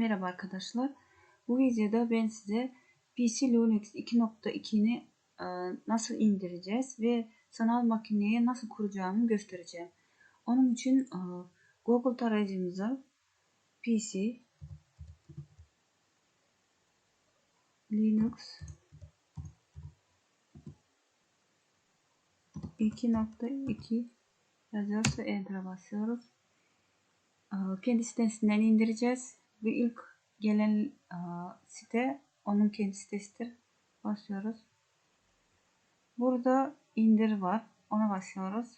Merhaba arkadaşlar. Bu videoda ben size PC Linux 2.2'ni e, nasıl indireceğiz ve sanal makineye nasıl kuracağımı göstereceğim. Onun için e, Google tarayıcımıza PC Linux 2.2 yazıyoruz ve Enter'a basıyoruz. E, kendi sitesinden indireceğiz. Bu ilk gelen site onun kendi sitesidir. Basıyoruz. Burada indir var. Ona basıyoruz.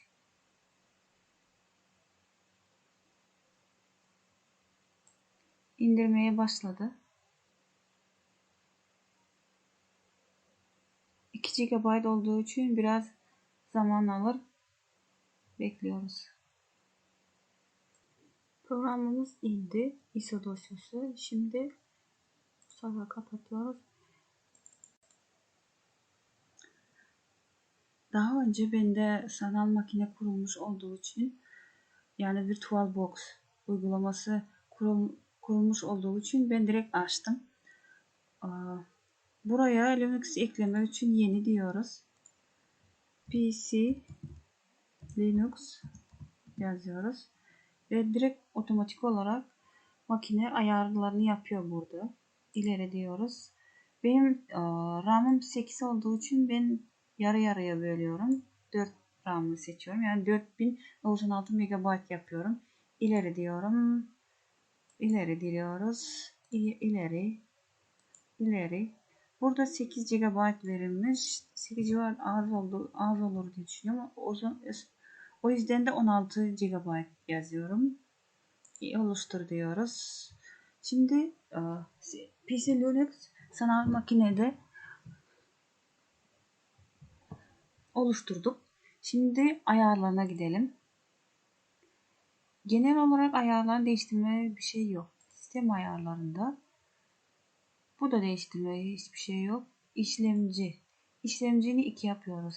İndirmeye başladı. 2 GB olduğu için biraz zaman alır. Bekliyoruz. Programımız indi. ISO dosyası. Şimdi sayfa kapatıyoruz. Daha önce bende sanal makine kurulmuş olduğu için yani VirtualBox uygulaması kurul, kurulmuş olduğu için ben direkt açtım. Buraya Linux ekleme için yeni diyoruz. PC Linux yazıyoruz. Ve direkt otomatik olarak makine ayarlarını yapıyor burada. İleri diyoruz. Benim e, RAM'ım 8 olduğu için ben yarı yarıya bölüyorum. 4 RAM'ı seçiyorum. Yani 4096 MB yapıyorum. İleri diyorum. İleri diyoruz. İleri. İleri. Burada 8 GB verilmiş. 8 GB az oldu az olur diye düşünüyorum. O zaman o yüzden de 16 GB yazıyorum. Oluştur diyoruz. Şimdi e, PC Linux sanal makinede oluşturduk. Şimdi ayarlarına gidelim. Genel olarak ayarlarını değiştirme bir şey yok. Sistem ayarlarında bu da değiştirmeye hiçbir şey yok. İşlemci. İşlemcini iki yapıyoruz.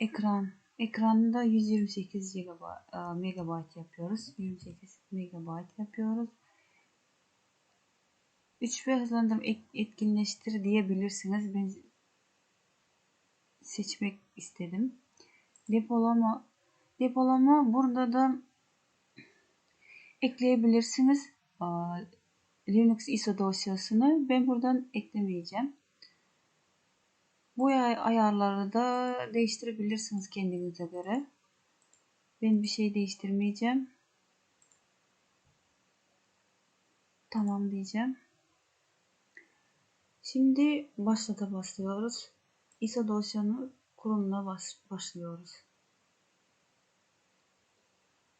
Ekran Ekranında 128 GB, MB yapıyoruz. 28 MB yapıyoruz. 3V hızlandırma etkinleştir diyebilirsiniz. Ben seçmek istedim. Depolama depolama burada da ekleyebilirsiniz. Linux ISO dosyasını ben buradan eklemeyeceğim. Bu ayarları da değiştirebilirsiniz kendinize göre. Ben bir şey değiştirmeyeceğim. Tamam diyeceğim. Şimdi başlata başlıyoruz. ISO dosyanın kurulumuna baş, başlıyoruz.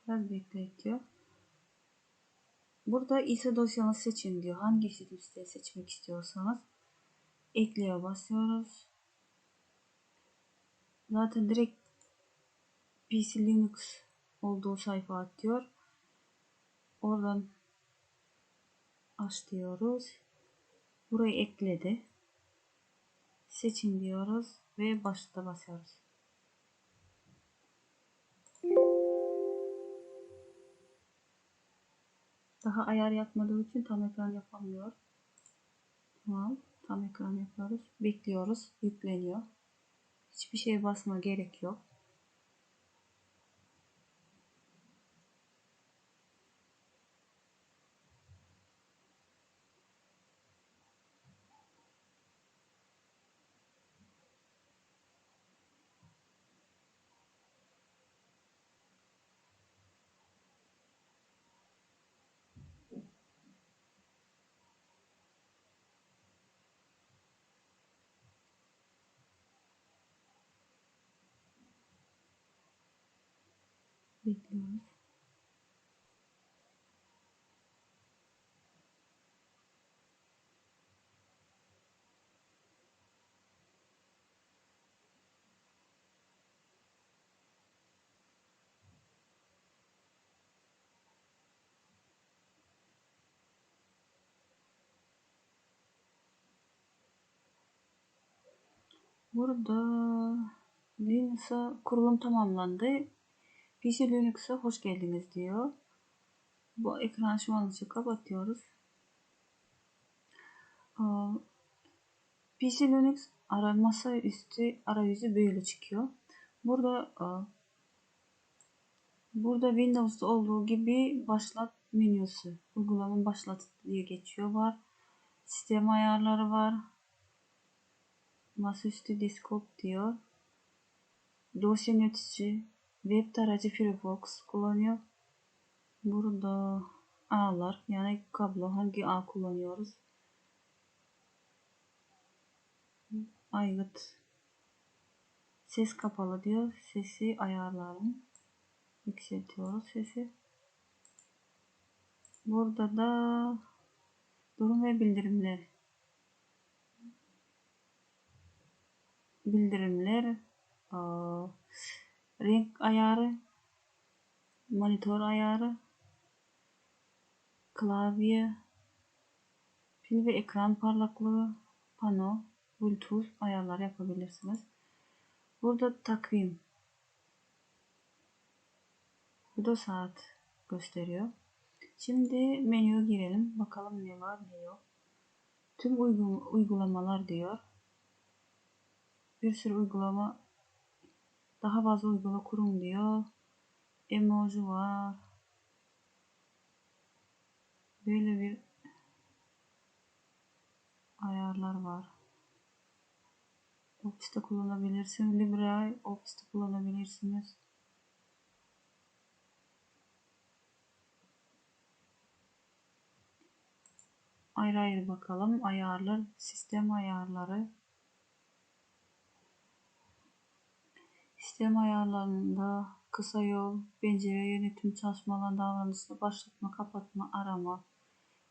Biraz bekletiyor. Burada ISO dosyanı seçin diyor. Hangi site seçmek istiyorsanız ekleye basıyoruz. Zaten direkt PC Linux olduğu sayfa atıyor. Oradan aç diyoruz. Burayı ekledi. Seçin diyoruz ve başta basıyoruz. Daha ayar yapmadığı için tam ekran yapamıyor. Tamam. Tam ekran yapıyoruz. Bekliyoruz. Yükleniyor. Hiçbir şeye basma gerek yok. Bekliyoruz. Burada Linux'a kurulum tamamlandı. PC Linux'a hoş geldiniz diyor. Bu ekran şu an için kapatıyoruz. Aa, PC Linux ara masa üstü arayüzü böyle çıkıyor. Burada aa, burada Windows'ta olduğu gibi başlat menüsü, uygulama başlat diye geçiyor var. Sistem ayarları var. Masaüstü Desktop diyor. Dosya yönetici, web tarayıcı Firefox kullanıyor. Burada ağlar yani kablo hangi ağ kullanıyoruz? Aygıt ses kapalı diyor. Sesi ayarlayalım. Yükseltiyoruz sesi. Burada da durum ve bildirimler. Bildirimler renk ayarı monitör ayarı klavye pil ve ekran parlaklığı pano bluetooth ayarlar yapabilirsiniz. Burada takvim bu da saat gösteriyor. Şimdi menüye girelim. Bakalım ne var ne yok. Tüm uygulamalar diyor. Bir sürü uygulama daha fazla uygulama kurun diyor. Emoji var. Böyle bir ayarlar var. Ofiste kullanabilirsiniz. Libre ofiste kullanabilirsiniz. Ayrı ayrı bakalım. Ayarlar, sistem ayarları. Sistem ayarlarında kısa yol, pencere yönetim çalışmalarında davranışını başlatma, kapatma, arama,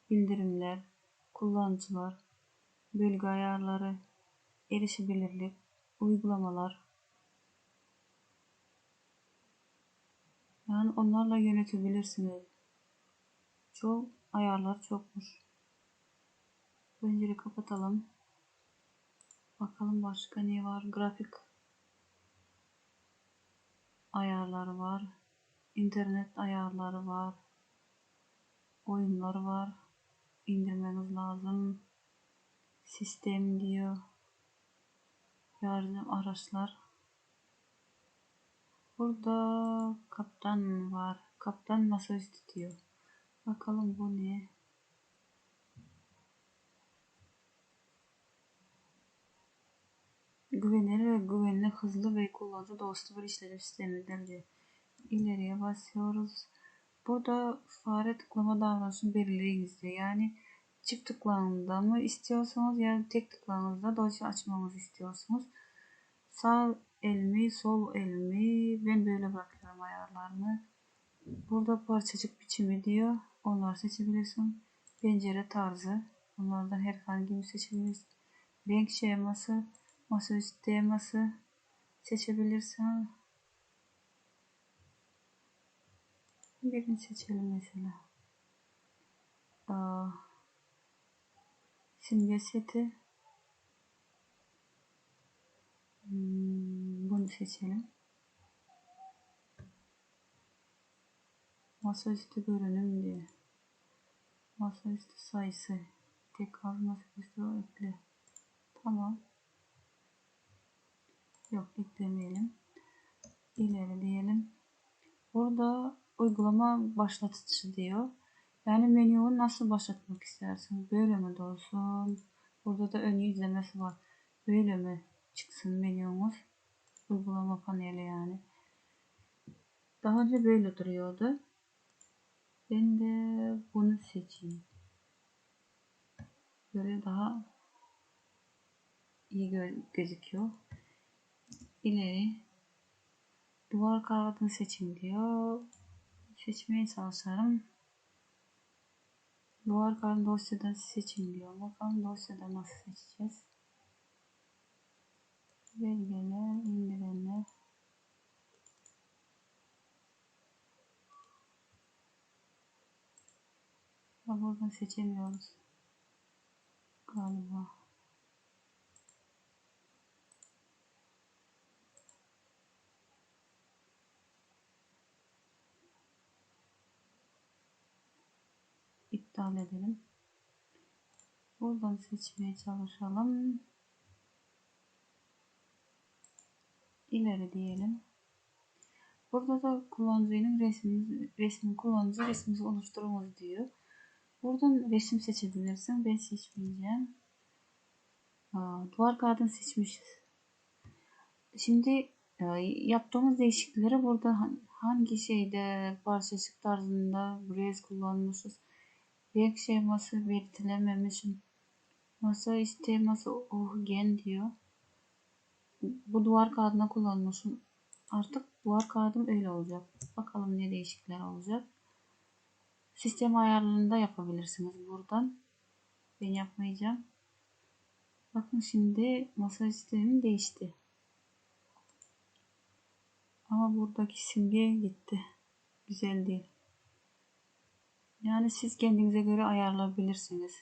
bildirimler, kullanıcılar, bölge ayarları, erişebilirlik, uygulamalar. Yani onlarla yönetebilirsiniz. Çok ayarlar çokmuş. Pencere kapatalım. Bakalım başka ne var? Grafik ayarları var. internet ayarları var. Oyunlar var. İndirmeniz lazım. Sistem diyor. Yardım araçlar. Burada kaptan var. Kaptan masaüstü diyor. Bakalım bu ne? Güvenilir güvenli, hızlı ve kullanıcı dostu bir işletim sistemidir. İleriye basıyoruz. Burada fare tıklama davranışını belirleyiniz diyor. Yani çift tıklamada mı istiyorsanız yani tek tıklamanızda dosya açmamızı istiyorsunuz. Sağ el mi, sol el mi? Ben böyle bırakıyorum ayarlarını. Burada parçacık biçimi diyor. Onları seçebilirsin. Pencere tarzı. Onlardan herhangi bir seçebilirsin. Renk şeması, masaüstü teması seçebilirsin. Birini seçelim mesela. Aa, simge seti. Hmm, bunu seçelim. Masaüstü görünüm diye. Masaüstü sayısı. Tekrar masaüstü ekle. Tamam. Yok eklemeyelim. İleri diyelim. Burada uygulama başlatıcı diyor. Yani menüyü nasıl başlatmak istersin? Böyle mi olsun? Burada da ön izlemesi var. Böyle mi çıksın menümüz? Uygulama paneli yani. Daha önce böyle duruyordu. Ben de bunu seçeyim. Böyle daha iyi gözüküyor. İleri duvar kağıdını seçin diyor. Seçmeye çalışırım. Duvar kağıdı dosyadan seçin diyor. Bakalım dosyada nasıl seçeceğiz. Belgeler, indirenler. Buradan seçemiyoruz. Galiba. İptal edelim. Buradan seçmeye çalışalım. İleri diyelim. Burada da kullanıcının resmini, resmin kullanıcı resmimizi oluşturunuz diyor. Buradan resim seçebilirsin. Ben seçmeyeceğim. Duvar kağıdını seçmişiz. Şimdi e, yaptığımız değişiklikleri burada han- hangi şeyde parçacık tarzında rez kullanmışız. Renk şeması belirtilememişim. Masa iste masa ohugen diyor. Bu duvar kağıdına kullanmışım. Artık duvar kağıdım öyle olacak. Bakalım ne değişiklikler olacak. Sistem ayarlarında yapabilirsiniz buradan. Ben yapmayacağım. Bakın şimdi masa sistemim değişti. Ama buradaki simge gitti. Güzel değil. Yani siz kendinize göre ayarlayabilirsiniz.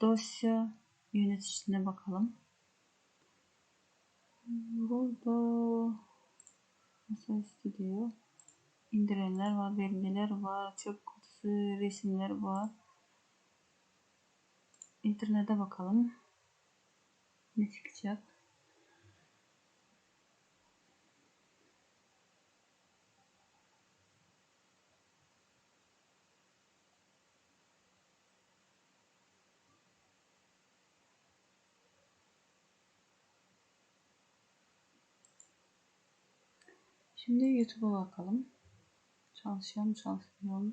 Dosya yöneticisine bakalım. Burada mesela diyor. İndirenler var, belgeler var, çöp kutusu, resimler var. İnternete bakalım. Ne çıkacak? Şimdi YouTube'a bakalım. Çalışıyor mu çalışmıyor mu?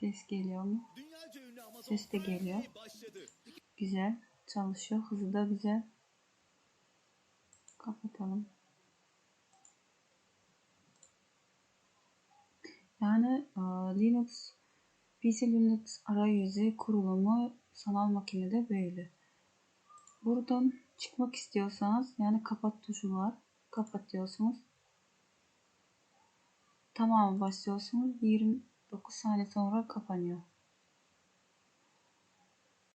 Ses geliyor mu? Ses de geliyor. Güzel. Çalışıyor. Hızı da güzel. Kapatalım. Yani e, Linux PC Linux arayüzü kurulumu sanal makinede böyle. Buradan çıkmak istiyorsanız yani kapat tuşu var. Kapatıyorsunuz. Tamam basıyorsunuz. 29 saniye sonra kapanıyor.